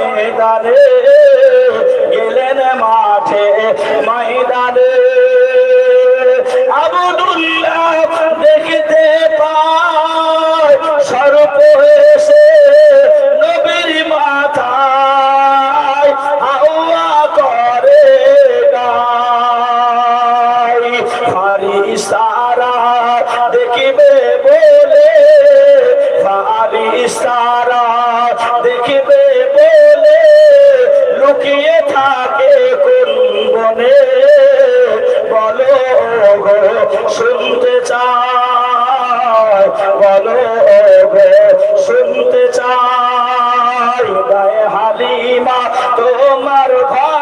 ময়দানে গেলেন মাঠে ময়দানে থাকে কোন বনে? বলো গো, শুনতে চাই। বলো গো, শুনতে চাই। গায়ে হালিমা, তোমার ঘরে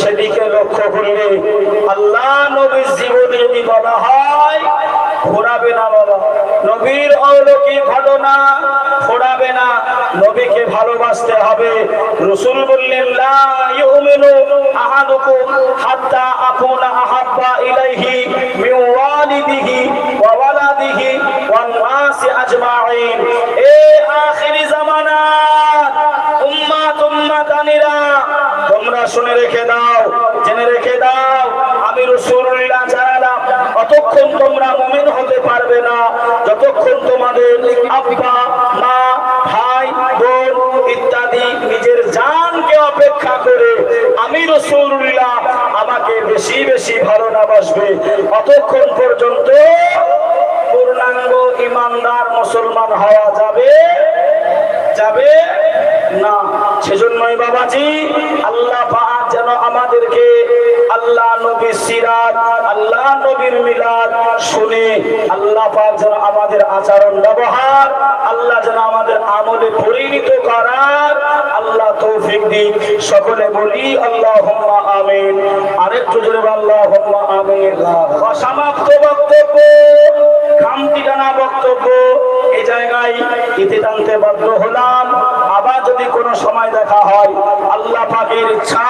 সেদিকে লক্ষ্য করলে আল্লাহ নবীর জীবনে যদি বলা হয়? ঘোরাবে না বাবা। নবীর অলৌকিক ঘটনা ঘোরাবে না। নবীকে ভালোবাসতে হবে। রসুল বললেন, লা ইউমিনু আহাদুকুম হাত্তা আকুনা আহাব্বা ইলাইহি মিন ওয়ালিদিহি ওয়া ওয়ালাদিহি ওয়ান নাসি আজমাইন। এ আখিরি জামানাত উম্মাত উম্মাতানিরা তোমরা শুনে রেখে দাও, জেনে রেখে দাও, আমি রসুল্লাহ জানালাম অতক্ষণ তোমরা মুমিন হতে পারবে না। যতক্ষণ তোমাদের আব্বা, মা, ভাই, বোন ইত্যাদি নিজের জানকে অপেক্ষা করে আমি রসুল্লাহ আমাকে বেশি বেশি ভালো না বাসবে, অতক্ষণ পর্যন্ত পূর্ণাঙ্গ ইমানদার মুসলমান হওয়া যাবে যাবে না। সেজন্যই বাবাজি, আল্লাহ শুনে আল্লাহ যেন আমাদের আচরণ ব্যবহার, আল্লাহ যেন আমাদের আমলে পরিণত করার, আল্লাহ তৌফিক দিন সকলে বলি আল্লাহ আমিন। আরেকটু জোরে আল্লাহ আমিন। অসমাপ্ত বক্তব্য, খামতি টানা বক্তব্য। এই জায়গায় ইতি টানতে বাধ্য হলাম। আবার যদি কোনো সময় দেখা হয়, আল্লাহ পাকের ইচ্ছা